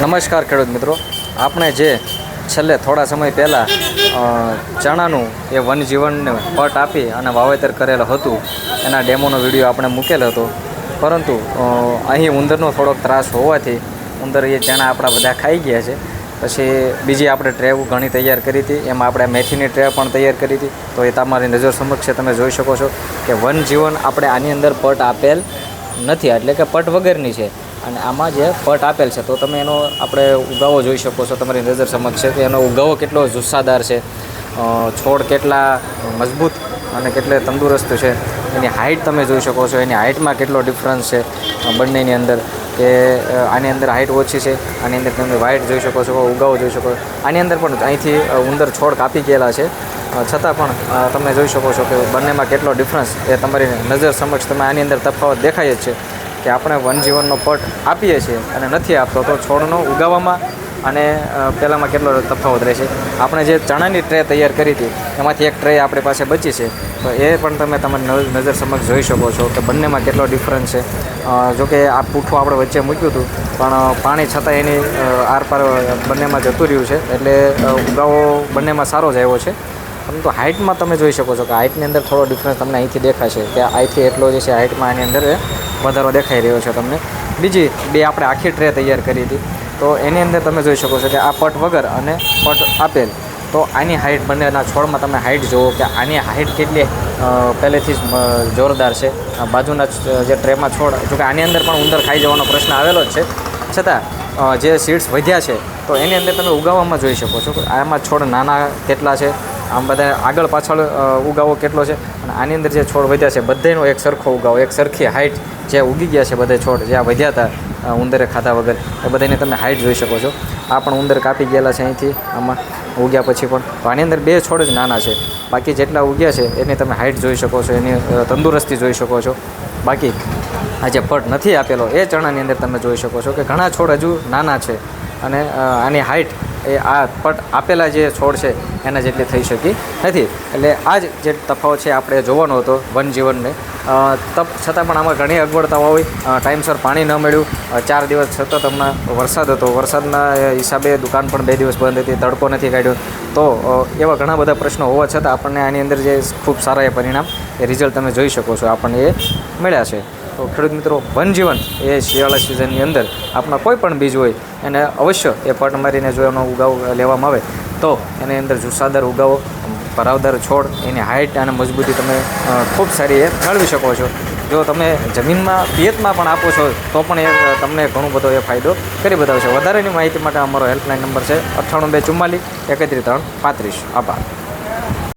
નમસ્કાર ખેડૂત મિત્રો. આપણે જે છેલ્લે થોડા સમય પહેલાં ચણાનું એ વનજીવનને પટ આપી અને વાવેતર કરેલું હતું. એના ડેમોનો વીડિયો આપણે મૂકેલો હતો. પરંતુ અહીં ઉંદરનો થોડોક ત્રાસ હોવાથી ઉંદર એ ચણા આપણા બધા ખાઈ ગયા છે. પછી બીજી આપણે ટ્રે ઘણી તૈયાર કરી હતી. એમાં આપણે મેથીની ટ્રે પણ તૈયાર કરી હતી. તો એ તમારી નજર સમક્ષ તમે જોઈ શકો છો કે વનજીવન આપણે આની અંદર પટ આપેલ નથી. એટલે કે પટ વગરની છે. અને આમાં જે પટ આપેલ છે, તો તમે એનો આપણે ઉગાવો જોઈ શકો છો, તમારી નજર સમક્ષ છે કે એનો ઉગાવો કેટલો જુસ્સાદાર છે. છોડ કેટલા મજબૂત અને કેટલે તંદુરસ્ત છે. એની હાઇટ તમે જોઈ શકો છો, એની હાઇટમાં કેટલો ડિફરન્સ છે બંનેની અંદર કે આની અંદર હાઇટ ઓછી છે, આની અંદર તમે વાઇટ જોઈ શકો છો, ઉગાવો જોઈ શકો આની અંદર પણ અહીંથી ઉંદર છોડ કાપી ગયેલા છે. છતાં પણ તમે જોઈ શકો છો કે બંનેમાં કેટલો ડિફરન્સ એ તમારી નજર સમક્ષ તમે આની અંદર તફાવત દેખાય જ છે. કે આપણે વનજીવનનો પટ આપીએ છીએ અને નથી આપતો, તો છોડનો ઉગાવવામાં અને પહેલાંમાં કેટલો તફાવત રહેશે આપણે જે ચણાની ટ્રે તૈયાર કરી હતી, એમાંથી એક ટ્રે આપણી પાસે બચી છે. તો એ પણ તમે તમારી નજ- નજર સમક્ષ જોઈ શકો છો કે બંનેમાં કેટલો ડિફરન્સ છે. જોકે આ પૂઠું આપણે વચ્ચે મૂક્યું હતું, પણ પાણી છતાં એની આરપાર બંનેમાં જતું રહ્યું છે, એટલે ઉગાવો બંનેમાં સારો જ આવ્યો છે. પરંતુ હાઇટમાં તમે જોઈ શકો છો કે હાઇટની અંદર થોડો ડિફરન્સ તમને અહીંથી દેખાશે કે અહીંથી એટલો જે છે હાઇટમાં આની અંદર વધારો દેખાઈ રહ્યો છે તમને. બીજી બે આપણે આખી ટ્રે તૈયાર કરી હતી. તો એની અંદર તમે જોઈ શકો છો કે આ પટ વગર અને પટ આપેલ. તો આની હાઇટ બંનેના છોડમાં તમે હાઇટ જુઓ કે આની હાઇટ કેટલી પહેલેથી જ જોરદાર છે. બાજુના જ ટ્રેમાં છોડ, જોકે આની અંદર પણ ઉંદર ખાઈ જવાનો પ્રશ્ન આવેલો જ છે. છતાં જે સીડ્સ વધ્યા છે, તો એની અંદર તમે ઉગાવવામાં જોઈ શકો છો આમાં છોડ નાના કેટલા છે આમ બધા આગળ પાછળ ઉગાવો કેટલો છે? અને આની અંદર જે છોડ વધ્યા છે બધાનો એક સરખો ઉગાવો, એક સરખી હાઇટ જે ઉગી ગયા છે બધા છોડ જે આ વધ્યા હતા ઉંદરે ખાધા વગર. એ બધાની તમે હાઇટ જોઈ શકો છો. આ પણ ઉંદર કાપી ગયેલા છે અહીંથી, આમાં ઉગ્યા પછી પણ. તો આની અંદર બે છોડ જ નાના છે. બાકી જેટલા ઉગ્યા છે, એની તમે હાઇટ જોઈ શકો છો, એની તંદુરસ્તી જોઈ શકો છો. બાકી આ જે પટ નથી આપેલો, એ ચણાની અંદર તમે જોઈ શકો છો કે ઘણા છોડ હજુ નાના છે. અને આની હાઇટ એ આ પટ આપેલા જે છોડ છે, એના જેટલી થઈ શકી નથી. એટલે આ જ જે તફાવત છે, આપણે જોવાનો હતો વનજીવનને તપ, છતાં પણ આમાં ઘણી અગવડતાઓ હોય. ટાઈમસર પાણી ન મળ્યું. ચાર દિવસ સતત હમણાં વરસાદ હતો. વરસાદના હિસાબે દુકાન પણ બે દિવસ બંધ હતી, તડકો નથી કાઢ્યો. તો એવા ઘણા બધા પ્રશ્નો હોવા છતાં આપણને આની અંદર જે ખૂબ સારા એ પરિણામ, એ રિઝલ્ટ તમે જોઈ શકો છો. આપણને એ મળ્યા છે. તો ખેડૂત મિત્રો વનજીવન એ શિયાળા સિઝનની અંદર આપણા કોઈ પણ બીજ હોય, એને અવશ્ય એ પટ મારીને જો એનો ઉગાવ લેવામાં આવે, તો એની અંદર જુસ્સાદાર ઉગાવો ભરાવદાર છોડ, એની હાઇટ અને મજબૂતી તમે ખૂબ સારી એ મેળવી શકો છો. જો તમે જમીનમાં, પિયતમાં પણ આપો છો, તો પણ એ તમને ઘણો બધો એ ફાયદો કરી બતાવશે. વધારેની માહિતી માટે અમારો હેલ્પલાઇન નંબર છે અઠ્ઠાણું બે ચુમ્માલીસ એકત્રીસ ત્રણ પાંત્રીસ. આભાર.